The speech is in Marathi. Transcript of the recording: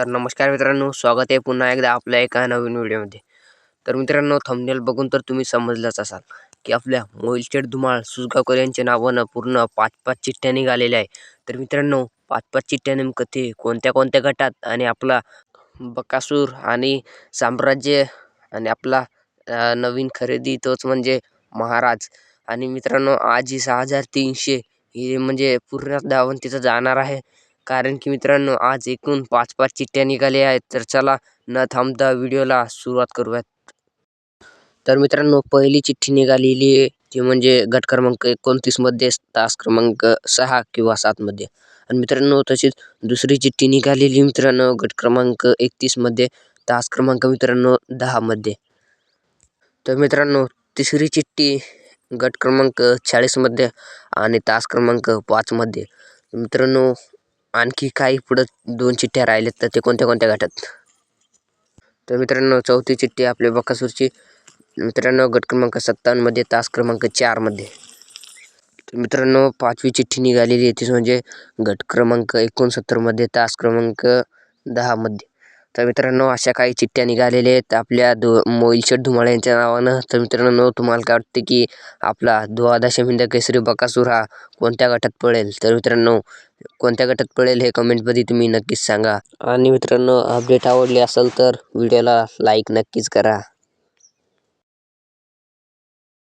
तर नमस्कार मित्रांनो स्वागत आहे पुन्हा एकदा आपल्या एका नवीन व्हिडिओमध्ये. तर मित्रांनो थंबनेल बघून तर तुम्ही समजलंच असाल की आपल्या मोहिलचेड धुमाळ सुजगावकर यांच्या नावानं पूर्ण पाच पाच चिठ्ठ्या निघालेल्या आहे तर मित्रांनो पाच पाच चिठ्ठ्या नेमकं ते कोणत्या कोणत्या गटात आणि आपला बकासूर आणि साम्राज्य आणि आपला नवीन खरेदी तोच म्हणजे महाराज आणि मित्रांनो आज ही सहा हजार तीनशे ही म्हणजे पूर्ण धावंतीचं तिथं जाणार आहे. कारण की मित्रांनो आज एकूण पाच पाच चिठ्ठ्या निघाल्या आहेत. तर चला न थांबता व्हिडिओला सुरुवात करूयात. तर मित्रांनो पहिली चिठ्ठी निघालेली आहे. ती म्हणजे गट क्रमांक एकोणतीसमध्ये तास क्रमांक सहा किंवा सातमध्ये आणि मित्रांनो तशीच दुसरी चिठ्ठी निघालेली मित्रांनो गट क्रमांक एकतीसमध्ये तास क्रमांक मित्रांनो दहामध्ये तर मित्रांनो तिसरी चिठ्ठी गट क्रमांक चाळीसमध्ये आणि तास क्रमांक पाचमध्ये मित्रांनो आणखी काही पुढं दोन चिठ्ठ्या राहिल्यात तर ते कोणत्या कोणत्या गटात? तर मित्रांनो चौथी चिठ्ठी आपल्या बकासूरची. मित्रांनो गट क्रमांक सत्तावन्नमध्ये तास क्रमांक चारमध्ये तर मित्रांनो पाचवी चिठ्ठी निघालेली आहे. तीच म्हणजे गट क्रमांक एकोणसत्तरमध्ये तास क्रमांक दहामध्ये तर मित्रांनो अशा काही चिठ्ठ्या निघालेल्या आहेत आपल्या धु मोईलशेठ धुमाळे यांच्या नावानं. तर मित्रांनो तुम्हाला काय वाटते की आपला द्वादश हिंद केसरी बकासूर हा कोणत्या गटात पडेल? तर मित्रांनो कोणत्या गटात पडेल हे कमेंटमध्ये तुम्ही नक्कीच सांगा. आणि मित्रांनो अपडेट आवडली असेल तर व्हिडिओला लाईक नक्कीच करा.